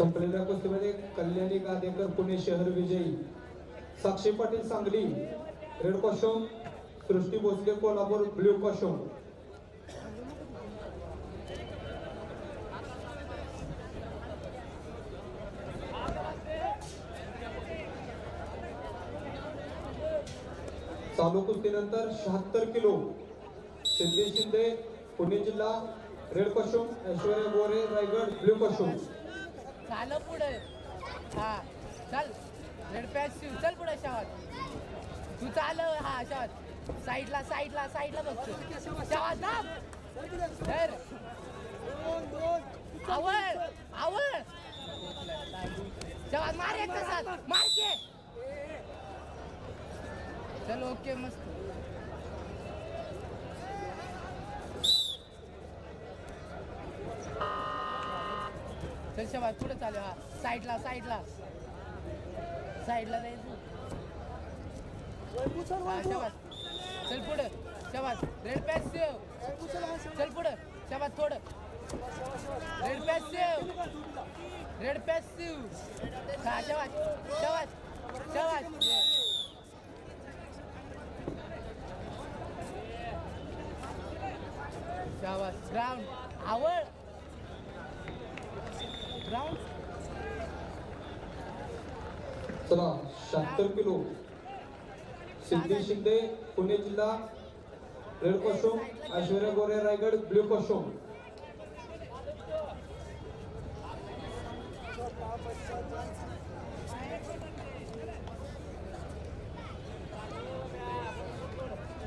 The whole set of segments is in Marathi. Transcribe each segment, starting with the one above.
संपलेल्या कुस्तीमध्ये कल्याणी गादेकर पुणे शहर विजयी. Sakshi Patil Sangli red costume Srushti Bhosale Kolhapur blue costume चालू कुस्तीनंतर शहात्तर किलो. सिद्धी शिंदे पुणे जिल्हा red costume Aishwarya Gore Raigad blue costume झालं पुढे. हा चल. रेड पॅच शिव चल पुढे शहर तू चाल हा शहर साईडला साईडला साईडला बघतो. शहर दाब. आवड आवड शहर मार एक तसात. मारके चल ओके मस्त. चल शबाज पुढे चालू हा. साईडला साईडला. साईडला जायचं चल पुढं. शबाज रेड पॅच सेव चल पुढं. शबाज थोडं. Red patch save red patch save हा शबाज शबाज शबाज शबाज ग्राउंड आवड. चला शहात्तर किलो. सिद्धी शिंदे पुणे जिल्हा red costume Aishwarya Gore Raigad blue costume.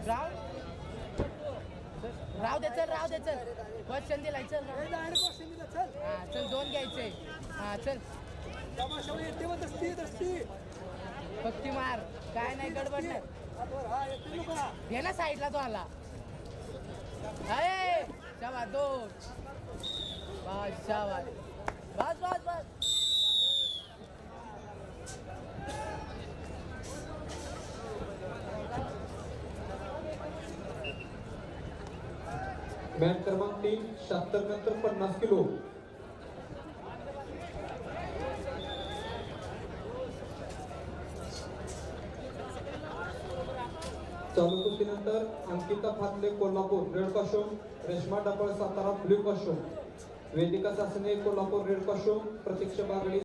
राव. राव दे चल राव दे चल. क्वेश्चन दिलाय चल. हा चल दोन घ्यायचे. हा चल. फक्ती मार. काय नाही गडबड नाही. घे ना साईडला तो आला. अरे शाबास दोन. बस शाबास. बस बस बस. मॅच क्रमांक तीन शहात्तर नंतर पन्नास किलो. चालू कुस्तीनंतर Ankita Fatale Kolhapur red costume Reshma Dabal Satara blue costume Vedika Sasane Kolhapur red costume Pratiksha Bagadi